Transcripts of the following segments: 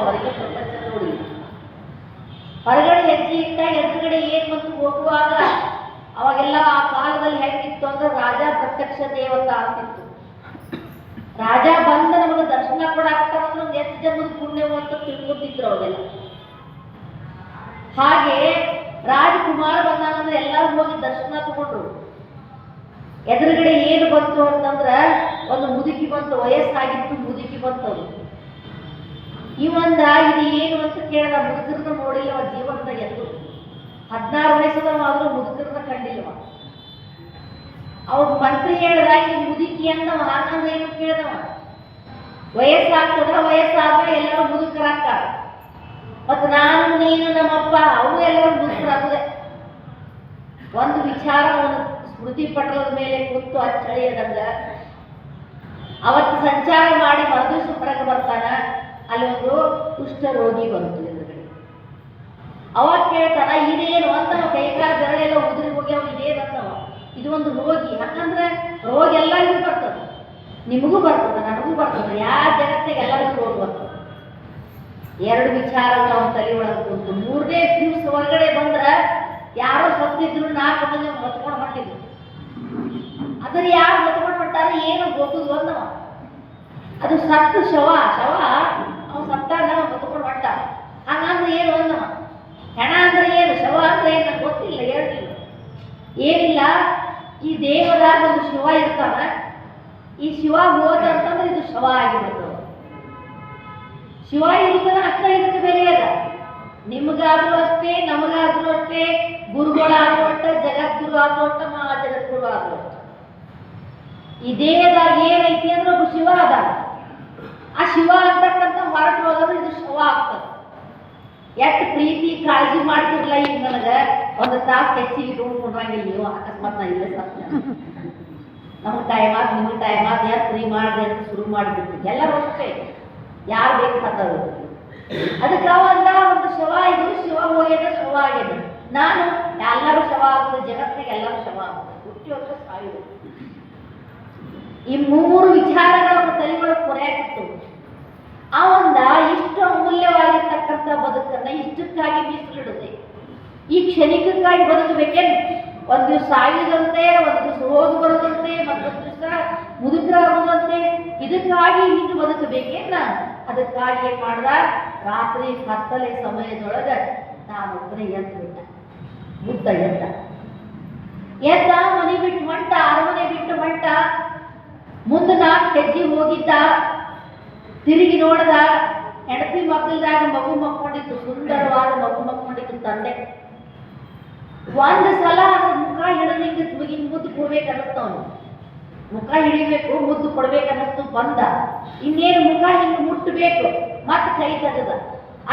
ಅವರಿಗೆ ಪ್ರಪಂಚ ನೋಡಿ. ಹೊರಗಡೆ ಹೆಜ್ಜೆ ಇಟ್ಟ ಎದುರುಗಡೆ ಏನ್ ಬಂತು ಹೋಗುವಾಗ ಅವಾಗೆಲ್ಲ ಆ ಕಾಲದಲ್ಲಿ ಹೆಂಗಿತ್ತು ಅಂದ್ರೆ ರಾಜ ಪ್ರತ್ಯಕ್ಷ ದೇವತ ಅಂತಿತ್ತು. ರಾಜ ಬಂದ ನಮಗೆ ದರ್ಶನ ಕೊಡಾಕ್ತಾರ ಅಂದ್ರೆ ಒಂದು ಎಷ್ಟು ಜನ್ಮದ ಪುಣ್ಯವು ಅಂತ ತಿಳ್ಕೊತಿದ್ರು ಅವಾಗೆಲ್ಲ ಹಾಗೆ ರಾಜಕುಮಾರ ಬಂದಾನಂದ್ರೆ ಎಲ್ಲರೂ ಹೋಗಿ ದರ್ಶನ ತಗೊಂಡ್ರು. ಎದುರುಗಡೆ ಏನು ಬಂತು ಅಂತಂದ್ರ ಒಂದು ಮುದುಕಿ ಬಂತು, ವಯಸ್ಸಾಗಿತ್ತು ಮುದುಕಿ ಬಂತದು ಇವಂದ ಇದು ಏನು ಅಂತ ಕೇಳಿದ ಮುದುಕರನ್ನ ನೋಡಿಲ್ಲವ ಜೀವನದ ಜೀವನದಾಗ ಎಲ್ಲೂ ಹದಿನಾರು ವಯಸ್ಸದವ ಆದ್ರೂ ಮುದುಕರನ್ನ ಕಂಡಿಲ್ಲವ ಅವ್ರ ಮಂತ್ರಿ ಹೇಳಿದ, ಈ ಮುದುಕಿ ಅಂದವ ಆನಂದ ಏನು ಕೇಳಿದವ ವಯಸ್ಸಾಗ್ತದ ವಯಸ್ಸಾದ್ರೆ ಎಲ್ಲರೂ ಮುದುಕರಾಗ್ತಾರ. ಮತ್ತು ನಾನು, ನೀನು, ನಮ್ಮಪ್ಪ ಅವರು ಎಲ್ಲರೂ ಮುದುಕರಾಗ್ತದೆ. ಒಂದು ವಿಚಾರ ಒಂದು ಸ್ಮೃತಿ ಪಟಲದ ಮೇಲೆ ಕೂತು ಅಚ್ಚಳಿಯದಂಗ, ಅವತ್ತು ಸಂಚಾರ ಮಾಡಿ ಮರದಿವಸ ಹೊರಗೆ ಬರ್ತಾನ? ಒಂದು ಕುಷ್ಠ ರೋಗಿ ಬಂತು ಅವಾಗ ಕೇಳ್ತಾನ ಇದೇನು ಅಂತ ಕೈಕಾಲ ಬೆರಳೆಲ್ಲ ಉದುರಿ ಹೋಗಿ ಅವ ಇದೇನು ಇದು ಒಂದು ರೋಗಿ, ಯಾಕಂದ್ರೆ ರೋಗ ಎಲ್ಲರಿಗೂ ಬರ್ತದ. ನಿಮಗೂ ಬರ್ತದ, ನನಗೂ ಬರ್ತದ ಯಾವ ಜಗತ್ತಿಗೆ ಎಲ್ಲರಿಗೂ ರೋಗ ಬರ್ತದೆ. ಎರಡು ವಿಚಾರಗಳು ಅವನ ತಲೆ ಒಳಗೆ ಕುಂತು, ಮೂರನೇ ದಿವಸ ಹೊರಗಡೆ ಬಂದ್ರ ಯಾರೋ ಸತ್ತಿದ್ರು ನಾಲ್ಕು ಮಂದಿ ಹೊತ್ಕೊಂಡು ಹೊಟ್ಟಿದ್ರು ಅದ್ರ ಯಾರು ಹೊತ್ಕೊಂಡು ಹೊಂಟಾರ ಏನು ಗೊತ್ತದು ಅದು ಸತ್ತು ಶವ ಶವ ಅವ ಸತ್ತಾಗ ಹೊತ್ಕೊಂಡು ಹೊಂಟ ಹಂಗಂದ್ರೆ ಏನು ಅಂದವ ಹೆಣ ಅಂದ್ರೆ ಏನು? ಶವ ಅಂದರೆ ಏನು ಗೊತ್ತಿಲ್ಲ ಹೇಳಿಲ್ಲ ಏನಿಲ್ಲ, ಈ ದೇವದಾಗ ಒಂದು ಶಿವ ಇರ್ತಾನ ಈ ಶಿವ ಹೋದ ಅಂತಂದ್ರೆ ಇದು ಶವ ಆಗಿರ್ತದೆ ಶಿವ ಇರುತ್ತದ, ಅಷ್ಟ ಇದಕ್ಕೆ ಬೆಲೆ ಅದ ನಿಮಗಾದ್ರೂ ಅಷ್ಟೇ, ನಮಗಾದ್ರೂ ಅಷ್ಟೇ, ಗುರುಗಳಾದ್ರೂ ಅಷ್ಟ, ಜಗದ್ಗುರು ಆದ್ರೂ ಅಷ್ಟ ಮಹಾ ಜಗದ್ಗುರು ಆದ್ರೂ ಈ ದೇಹದಾಗ ಏನೈತಿ ಅಂದ್ರೆ ಒಬ್ಬ ಶಿವ ಅದ ಆ ಶಿವ ಅಂತಕ್ಕಂಥ ಹೊರಟು ಹೋದ್ರೆ ಇದು ಶವ ಆಗ್ತದೆ. ಎಷ್ಟು ಪ್ರೀತಿ ಕಾಳಜಿ ಮಾಡ್ತಿರ್ಲ ಈಗ ನನಗೆ? ಒಂದು ತಾಸು ಹೆಚ್ಚಿಗೆ ರೂಮ್ ನೀವು ಅಕಸ್ಮಾತ್ ನಾ ಇಲ್ಲೇ ಸತ್ಯ ನಮಗೆ ಟೈಮ್ ಆದ್, ನಿಮಗೆ ಟೈಮ್ ಆದ್ ಯಾರು ಫ್ರೀ ಮಾಡಿದೆ ಅಂತ ಶುರು ಮಾಡಿಬಿಡ್ತೀವಿ ಎಲ್ಲರೂ ಅಷ್ಟೇ. ಯಾರು ಬೇಕಾದವರು ಅದಕ್ಕೆ ಅವಂದ ಒಂದು ಶವ ಇದು, ಶಿವ ಹೋಗ್ಯದ, ಶವ ಆಗ್ಯದ. ನಾನು, ಎಲ್ಲರೂ ಶವ ಆಗುದು ಜಗತ್ತಿಗೆ ಎಲ್ಲರೂ ಶವ ಆಗುದು ಹುಟ್ಟಿ ಹೋದ್ರೆ ಸಾಯುದು. ಈ ಮೂರು ವಿಚಾರಗಳ ತಲೆಗಳು ಆ ಅವಂದ ಇಷ್ಟು ಅಮೂಲ್ಯವಾಗಿರ್ತಕ್ಕಂಥ ಬದುಕನ್ನ ಇಷ್ಟಕ್ಕಾಗಿ ಮೀಸಲಿಡುತ್ತೆ. ಈ ಕ್ಷಣಿಕಕ್ಕಾಗಿ ಬದುಕಬೇಕೇನು? ಒಂದು ದಿವಸ ಸಾಯುದಂತೆ, ಒಂದು ದಿವಸ ಹೋಗಿ ಮತ್ತೊಂದು ದಿವಸ ಮುದುಕರಾಗುವಂತೆ ಇದಕ್ಕಾಗಿ ಇನ್ನು ಬದುಕಬೇಕೇನ? ಅದಕ್ಕಾಗಿ ಏನ್ ಮಾಡ್ದ? ರಾತ್ರಿ ಕತ್ತಲೆ ಸಮಯದೊಳಗ ನಾನು ಒಬ್ಬನೇ ಎದ್ದು ಬಿಟ್ಟ. ಬುದ್ಧ ಎದ್ದ. ಎದ್ದ, ಮನೆ ಬಿಟ್ಟು ಮಂಟ ಅರಮನೆ ಬಿಟ್ಟು ಮಂಟ ಮುಂದೆ ನಾಲ್ಕು ಹೆಜ್ಜೆ ಹೋಗಿದ್ದ. ತಿರುಗಿ ನೋಡ್ದ. ಹೆಂಡತಿ ಮಕ್ಕಳದಾಗ ಮಗು ಮಕ್ಕೊಂಡಿತ್ತು ಸುಂದರವಾದ ಮಗು ಮಕ್ಕೊಂಡಿತ್ತು ತಂದೆ. ಒಂದ್ ಸಲ ಮುಖ ಹಿಡಲಿಕ್ಕೆ ಹಿಂಗೆ ಮುದ್ದು ಕೊಡ್ಬೇಕು ಅನ್ನಿಸ್ತವನು ಮುಖ ಹಿಡಿಬೇಕು, ಮುದ್ದು ಕೊಡ್ಬೇಕನ್ನಿಸ್ತು, ಬಂದ. ಇನ್ನೇನು ಮುಖ ಹಿಂಗೆ ಮುಟ್ಟಬೇಕು? ಮತ್ತೆ ಕೈ ತೆಗೆದ.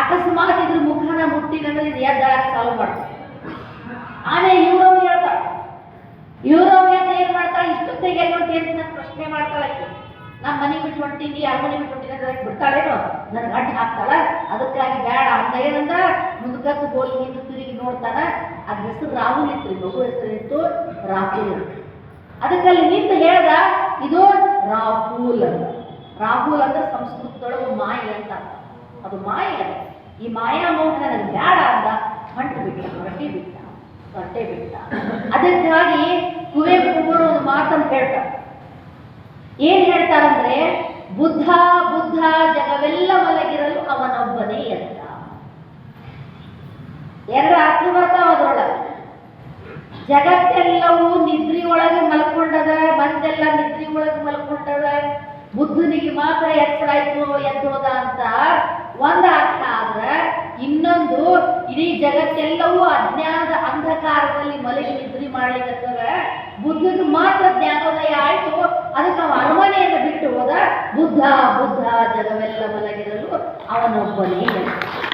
ಅಕಸ್ಮಾತ್ ಇದ್ರ ಮುಖನ ಮುಟ್ಟಿ ಇದು ಎದ್ದಾಗ ಚಾಲು ಮಾಡ್ತ ಆಮೇಲೆ ಇವ್ರವ್ ಹೇಳ್ತಾಳ. ಇವ್ರವ್ ಏನ್ ಮಾಡ್ತಾಳ? ಇಷ್ಟು ತೆಗೆಯೋದು ಪ್ರಶ್ನೆ ಮಾಡ್ತಾಳ ಆಕಿ ಮನೆಗೆ ಮನೆ ಬಿಟ್ಟು ಯಾರು ಅರಮನೆ ಬಿಟ್ಟು ಹೊಂಟೀನಿ ಅಂದ್ರೆ ಬಿಡ್ತಾಳೇನೋ? ನನಗೆ ಅಡ್ಡ ಹಾಕ್ತಾಳ? ಅದಕ್ಕಾಗಿ ಬೇಡ ಅಂತ ಏನಂದ? ಮುಂದಕ್ಕತ್ತು ಗೋಲಿ ಹಿಂದೆ ತಿರುಗಿ ನೋಡ್ತಾನ. ಅದ್ ಹೆಸರು ರಾಹುಲ್ ಇತ್ತು ಮಗು ಹೆಸರಿತ್ತು ರಾಹುಲ್. ಅದಕ್ಕಲ್ಲಿ ನಿಂತು ಹೇಳ್ದ, ಇದು ರಾಹುಲ್ ಅಂತ. ರಾಹುಲ್ ಅಂದ್ರೆ ಸಂಸ್ಕೃತದೊಳಗೆ ಮಾಯೆ ಅಂತ. ಅದು ಮಾಯೆ ಈ ಮಾಯಾ ಮೌನ ನನಗೆ ಬೇಡ ಅಂತ ಹೊಂಟು ಬಿಟ್ಟ, ಹೊರಟಿ ಬಿಟ್ಟ, ಹೊರಟೆ ಬಿಟ್ಟ. ಅದಕ್ಕಾಗಿ ಕುವೆಂಪು ಒಂದು ಮಾತನ್ನು ಹೇಳ್ತಾರೆ. ಏನ್ ಹೇಳ್ತಾರಂದ್ರೆ, ಬುದ್ಧ ಬುದ್ಧ ಜಗವೆಲ್ಲ ಮಲಗಿರಲು ಅವನೊಬ್ಬನೇ ಅಂತ. ಎರಡು ಅರ್ಥ ಬರ್ತಾವ ಅದ್ರೊಳಗೆ. ಜಗತ್ತೆಲ್ಲವೂ ನಿದ್ರಿ ಒಳಗೆ ಮಲ್ಕೊಂಡದ ಮಂದೆಲ್ಲ ನಿದ್ರಿ ಒಳಗೆ ಮಲ್ಕೊಂಡದ, ಬುದ್ಧನಿಗೆ ಮಾತ್ರ ಎಚ್ಚರ ಆಯ್ತು ಎದ್ದೋದ ಅಂತ ಒಂದ ಅರ್ಥ ಆದ್ರ, ಇನ್ನೊಂದು ಇಡೀ ಜಗತ್ತೆಲ್ಲವೂ ಅಜ್ಞಾನದ ಅಂಧಕಾರದಲ್ಲಿ ಮಲಗಿ ನಿದ್ರಿ ಮಾಡ್ಲಿಕ್ಕೆ ಬುದ್ಧನ ಮಾತ್ರ ಜ್ಞಾನೋದಯ I don't Alamo Bonilla.